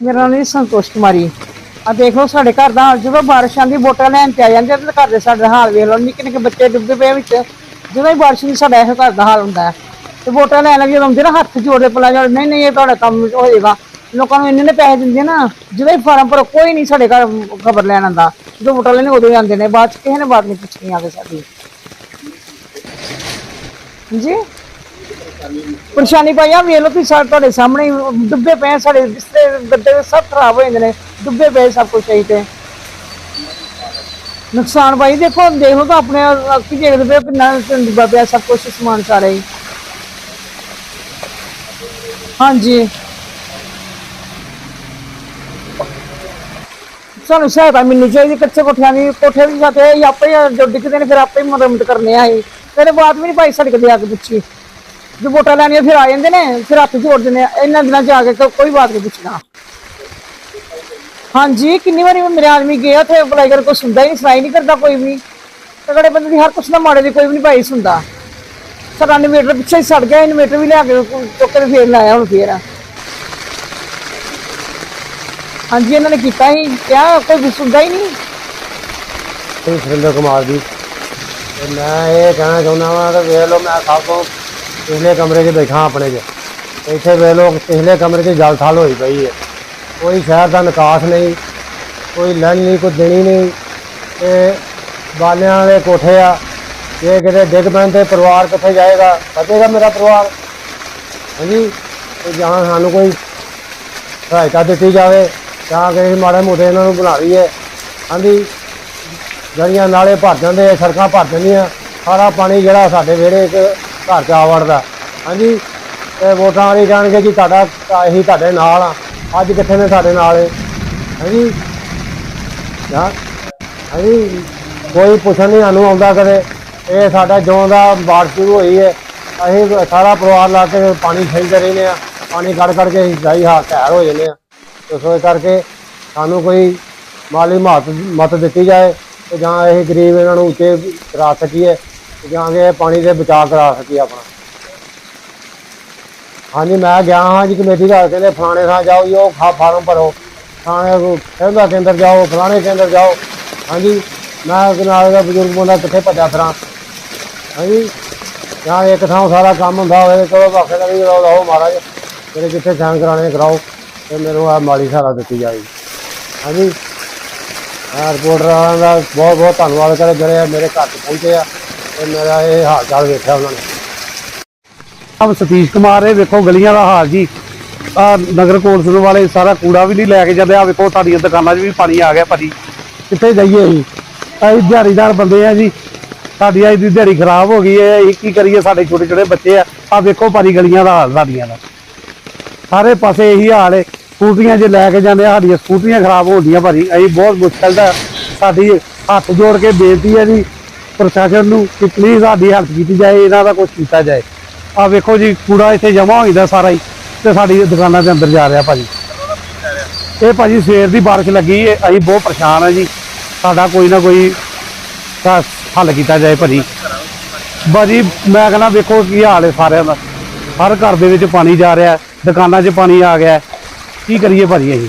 ਮੇਰਾ ਨਾਮ ਜੀ ਸੰਤੋਸ਼ ਕੁਮਾਰੀ ਆ ਦੇਖ ਲਓ ਸਾਡੇ ਘਰ ਦਾ ਹਾਲ ਜਦੋਂ ਬਾਰਿਸ਼ ਆਂਦੀ ਵੋਟਾਂ ਲੈਣ ਤੇ ਆ ਜਾਂਦੇ ਆ ਤੇ ਘਰ ਦੇ ਸਾਡੇ ਹਾਲ ਵੇਖ ਲਓ ਨਿੱਕੇ ਨਿੱਕੇ ਬੱਚੇ ਡੁੱਬਦੇ ਪਏ ਵਿੱਚ। ਜਦੋਂ ਹੀ ਬਾਰਿਸ਼ ਨਹੀਂ ਸਾਡਾ ਇਹੋ ਘਰ ਦਾ ਹਾਲ ਹੁੰਦਾ ਹੈ। ਤੇ ਵੋਟਾਂ ਲੈਣ ਲੱਗੇ ਆਉਂਦੇ ਨਾ, ਹੱਥ ਜੋੜਦੇ ਪਲਾ ਜੋੜ ਨਹੀਂ ਨਹੀਂ, ਇਹ ਤੁਹਾਡਾ ਕੰਮ ਹੋਏਗਾ। ਲੋਕਾਂ ਨੂੰ ਇੰਨੇ ਨੇ ਪੈਸੇ ਦਿੰਦੇ ਨਾ, ਜਦੋਂ ਹੀ ਫਾਰਮ ਭਰੋ, ਕੋਈ ਨਹੀਂ ਸਾਡੇ ਘਰ ਖਬਰ ਲੈਣ ਆਉਂਦਾ। ਜਦੋਂ ਵੋਟਾਂ ਲੈਣੇ ਉਦੋਂ ਹੀ ਆਉਂਦੇ ਨੇ, ਬਾਅਦ ਚ ਕਿਸੇ ਨੇ ਬਾਤ ਨਹੀਂ ਪੁੱਛਣੀ ਆ ਕੇ ਸਾਡੀ। ਜੀ? ਪਰੇਸ਼ਾਨੀ ਪਾਈ ਆ ਵੇਖ ਲਓ ਤੁਸੀਂ ਸਾਡੇ ਤੁਹਾਡੇ ਸਾਹਮਣੇ ਹੀ ਡੁੱਬੇ ਪਏ ਆ, ਸਾਡੇ ਬਿਸਤਰੇ ਗੱਦੇ ਸਭ ਖਰਾਬ ਹੋ ਜਾਂਦੇ ਨੇ ਡੁੱਬੇ ਪਏ ਸਭ ਕੁਝ ਸਹੀ ਤੇ। ਨੁਕਸਾਨ ਭਾਈ ਦੇਖੋ ਦੇਖ ਤਾਂ ਆਪਣੇ ਅੱਖੀ ਦੇਖਦੇ ਪਏ ਕਿੰਨਾ ਡੁੱਬਾ ਪਿਆ ਸਭ ਕੁਝ ਸਮਾਨ ਸਾਰਾ ਹੀ। ਹਾਂਜੀ। ਸਾਨੂੰ ਸਹਾਇਤਾ ਮਿਲਣੀ ਚਾਹੀਦੀ ਕੱਚੇ ਕੋਠਿਆਂ ਦੀ ਕੋਠੇ ਵੀ ਜਾਂਦੇ ਇਹ ਆਪੇ ਜੋ ਡਿੱਗਦੇ ਨੇ ਫਿਰ ਆਪੇ ਹੀ ਮੁਰੰਮਤ ਕਰਨੇ ਆ ਇਹ ਤੇਰੇ ਬਾਤ ਵੀ ਨਹੀਂ ਭਾਈ ਸਾਡੇ ਕਦੇ ਆ ਕੇ ਪੁੱਛੀ ਜੋ ਵੋਟਾਂ ਲੈਣੀਆਂ ਫਿਰ ਆ ਜਾਂਦੇ ਨੇ, ਫਿਰ ਹੱਥ ਜੋੜ ਦਿੰਦੇ ਆ। ਇਹਨਾਂ ਦਿਨਾਂ ਚ ਆ ਕੇ ਕੋ- ਕੋਈ ਬਾਤ ਨਹੀਂ ਪੁੱਛਣਾ ਹਾਂਜੀ, ਕਿੰਨੀ ਵਾਰੀ ਮੇਰੇ ਆਦਮੀ ਗਏ ਉੱਥੇ ਅਪਲਾਈ ਕਰ ਕੋਈ ਸੁਣਦਾ ਹੀ ਨਹੀਂ, ਸੁਣਾਈ ਨਹੀਂ ਕਰਦਾ ਕੋਈ ਵੀ। ਤਗੜੇ ਬੰਦੇ ਦੀ ਹਰ ਕੁਛ ਨਾ ਮਾੜੇ ਦੀ ਕੋਈ ਵੀ ਨਹੀਂ ਭਾਈ ਸੁਣਦਾ। ਸਾਡਾ ਇਨਵੇਟਰ ਪਿੱਛੇ ਹੀ ਸੜ ਗਿਆ ਇਨਵੇਟਰ ਵੀ ਲਿਆ ਕੇ ਚੁੱਕ ਕੇ ਫੇਰ ਲਾਇਆ ਹੁਣ ਫੇਰ। ਹਾਂਜੀ, ਇਹਨਾਂ ਨੇ ਕੀਤਾ ਹੀ ਕਿਹਾ ਕੋਈ ਵੀ ਸੁਣਦਾ ਹੀ ਨਹੀਂ। ਇਹ ਸੁਰਿੰਦਰ ਕੁਮਾਰ ਜੀ, ਤੇ ਮੈਂ ਇਹ ਕਹਿਣਾ ਚਾਹੁੰਦਾ ਵਾਂ ਕਿ ਵੇਖ ਲਓ, ਮੈਂ ਸਭ ਤੋਂ ਪਿਛਲੇ ਕਮਰੇ 'ਚ ਬੈਠਾ ਆਪਣੇ 'ਚ। ਤੇ ਇੱਥੇ ਵੇਖ ਲਓ, ਪਿਛਲੇ ਕਮਰੇ 'ਚ ਜਲ ਥਲ ਹੋਈ ਪਈ ਹੈ ਕੋਈ ਸ਼ਹਿਰ ਦਾ ਨਿਕਾਸ ਨਹੀਂ, ਕੋਈ ਲੈਣ ਨਹੀਂ ਕੋਈ ਦੇਣੀ ਨਹੀਂ। ਤੇ ਬਾਲਿਆਂ ਦੇ ਕੋਠੇ ਆ, ਜੇ ਕਿਤੇ ਡਿੱਗ ਪੈਣ ਤੇ ਪਰਿਵਾਰ ਕਿੱਥੇ ਜਾਏਗਾ? ਬਚੇਗਾ ਮੇਰਾ ਪਰਿਵਾਰ। ਹਾਂਜੀ, ਤੇ ਜਾਂ ਸਾਨੂੰ ਕੋਈ ਸਹਾਇਤਾ ਦਿੱਤੀ ਜਾਵੇ ਤਾਂ ਕਿ ਮਾੜੇ ਮੋਟੇ ਇਹਨਾਂ ਨੂੰ ਬਣਾ ਲਈਏ। ਹਾਂਜੀ, ਗਲੀਆਂ ਨਾਲੇ ਭਰ ਜਾਂਦੇ ਸੜਕਾਂ ਭਰ ਜਾਂਦੀਆਂ। ਸਾਰਾ ਪਾਣੀ ਜਿਹੜਾ ਸਾਡੇ ਵਿਹੜੇ 'ਚ ਘਰ 'ਚ ਆ ਵੜਦਾ। ਹਾਂਜੀ ਤੇ ਵੋਟਾਂ ਵਾਲੇ ਜਾਣਗੇ ਜੀ ਤੁਹਾਡਾ ਅਸੀਂ ਤੁਹਾਡੇ ਨਾਲ ਆ। ਅੱਜ ਕਿੱਥੇ ਨੇ ਸਾਡੇ ਨਾਲ ਇਹ? ਹਾਂਜੀ। ਜਾਂ ਹਾਂਜੀ। ਕੋਈ ਪੁੱਛਣ ਨਹੀਂ ਸਾਨੂੰ ਆਉਂਦਾ ਕਦੇ। ਇਹ ਸਾਡਾ ਜਿਉਂ ਦਾ ਬਾੜ ਸ਼ੁਰੂ ਹੋਈ ਹੈ। ਅਸੀਂ ਸਾਰਾ ਪਰਿਵਾਰ ਲਾ ਕੇ ਪਾਣੀ ਖੇਡਦੇ ਰਹਿੰਦੇ ਆ ਪਾਣੀ ਕੱਢ ਕੱਢ ਕੇ ਜਾਈ ਹਾਂ ਘੈਰ ਹੋ ਜਾਂਦੇ ਆ ਤੇ ਸੋ ਇਸ ਕਰਕੇ ਸਾਨੂੰ ਕੋਈ ਮਾਲੀ ਮਹੱਤ ਮਤ ਦਿੱਤੀ ਜਾਏ ਤੇ ਜਾਂ ਇਹ ਗਰੀਬ ਇਹਨਾਂ ਨੂੰ ਉੱਚੇ ਕਰਾ ਸਕੀਏ। ਜਾਂ ਕਿ ਇਹ ਪਾਣੀ ਦੇ ਬਚਾਅ ਕਰਾ ਸਕੀਏ ਆਪਣਾ। ਹਾਂਜੀ, ਮੈਂ ਗਿਆ ਹਾਂ ਜੀ ਕਮੇਟੀ ਦਾ ਕਹਿੰਦੇ ਫਲਾਣੇ ਥਾਂ ਜਾਓ ਜੀ, ਉਹ ਫਾਰਮ ਭਰੋ। ਥਾਣੇ ਖੇਡਾ ਕੇਂਦਰ ਜਾਓ, ਫਲਾਣੇ ਕੇਂਦਰ ਜਾਓ। ਹਾਂਜੀ, ਮੈਂ ਨਾਲ ਦਾ ਬਜ਼ੁਰਗ ਬੰਦਾ ਕਿੱਥੇ ਭੱਜਾ ਫਿਰਾਂ। ਹਾਂਜੀ, ਜਾਂ ਇੱਕ ਥਾਂ ਸਾਰਾ ਕੰਮ ਹੁੰਦਾ ਹੋਵੇ, ਚਲੋ ਬਾਕੀ ਦਾ ਵੀ ਲਓ ਲਓ ਮਹਾਰਾਜ ਮੇਰੇ ਕਿੱਥੇ ਸਾਈਨ ਕਰਾਣੇ ਕਰਾਓ, ਤੇ ਮੈਨੂੰ ਆ ਮਾਲੀ ਸਹਾਰਾ ਦਿੱਤੀ ਜਾਏ। ਹਾਂਜੀ ਆ ਰਿਪੋਰਟਰਾਂ ਦਾ ਬਹੁਤ ਬਹੁਤ ਧੰਨਵਾਦ ਕਰੇ ਜਿਹੜੇ ਮੇਰੇ ਘਰ 'ਚ ਪਹੁੰਚੇ ਆ। ਤੇ ਮੇਰਾ ਇਹ ਹਾਲ ਚਾਲ ਵੇਖਿਆ ਉਹਨਾਂ ਨੇ। ਆਪ ਸਤੀਸ਼ ਕੁਮਾਰ, ਇਹ ਵੇਖੋ ਗਲੀਆਂ ਦਾ ਹਾਲ ਜੀ। ਆ ਨਗਰ ਕੌਂਸਲ ਵਾਲੇ ਸਾਰਾ ਕੂੜਾ ਵੀ ਨਹੀਂ ਲੈ ਕੇ ਜਾਂਦੇ। ਆ ਵੇਖੋ ਸਾਡੀਆਂ ਦੁਕਾਨਾਂ 'ਚ ਵੀ ਪਾਣੀ ਆ ਗਿਆ ਭਾਜੀ। ਕਿੱਥੇ ਜਾਈਏ ਅਸੀਂ? ਅਸੀਂ ਦਿਹਾੜੀਦਾਰ ਬੰਦੇ ਆ ਜੀ। ਸਾਡੀ ਅੱਜ ਦੀ ਦਿਹਾੜੀ ਖਰਾਬ ਹੋ ਗਈ ਹੈ। ਅਸੀਂ ਕੀ ਕਰੀਏ? ਸਾਡੇ ਛੋਟੇ ਛੋਟੇ ਬੱਚੇ ਆ। ਆ ਵੇਖੋ ਭਾਜੀ ਗਲੀਆਂ ਦਾ ਹਾਲ ਸਾਡੀਆਂ ਦਾ। ਸਾਰੇ ਪਾਸੇ ਇਹੀ ਹਾਲ ਹੈ ਸਕੂਟੀਆਂ ਜੇ ਲੈ ਕੇ ਜਾਂਦੇ ਆ, ਸਾਡੀਆਂ ਸਕੂਟੀਆਂ ਖਰਾਬ ਹੋ ਹੋਣੀਆਂ ਭਾਜੀ। ਅਸੀਂ ਬਹੁਤ ਮੁਸ਼ਕਲ ਦਾ ਸਾਡੀ ਹੱਥ ਜੋੜ ਕੇ ਬੇਨਤੀ ਹੈ ਜੀ। ਪ੍ਰਸ਼ਾਸਨ ਨੂੰ ਕਿ ਪਲੀਜ਼ ਸਾਡੀ ਹੈਲਪ ਕੀਤੀ ਜਾਏ, ਇਹਨਾਂ ਦਾ ਕੁਝ ਕੀਤਾ ਜਾਏ। ਆ ਵੇਖੋ ਜੀ, ਕੂੜਾ ਇੱਥੇ ਜਮਾ ਹੋ ਜਾਂਦਾ ਸਾਰਾ ਹੀ ਤੇ ਸਾਡੀ ਦੁਕਾਨਾਂ ਦੇ ਅੰਦਰ ਜਾ ਰਿਹਾ ਭਾਜੀ। ਇਹ ਭਾਜੀ ਸਵੇਰ ਦੀ ਬਾਰਿਸ਼ ਲੱਗੀ ਹੈ ਅਸੀਂ ਬਹੁਤ ਪਰੇਸ਼ਾਨ ਆ ਜੀ। ਸਾਡਾ ਕੋਈ ਨਾ ਕੋਈ ਹੱਲ ਕੀਤਾ ਜਾਏ ਭਾਜੀ। ਭਾਜੀ, ਮੈਂ ਕਹਿੰਦਾ ਵੇਖੋ ਕੀ ਹਾਲ ਹੈ ਸਾਰਿਆਂ ਦਾ। ਹਰ ਘਰ ਦੇ ਵਿੱਚ ਪਾਣੀ ਜਾ ਰਿਹਾ, ਦੁਕਾਨਾਂ 'ਚ ਪਾਣੀ ਆ ਗਿਆ। ਕੀ ਕਰੀਏ ਭਾਜੀ ਅਸੀਂ?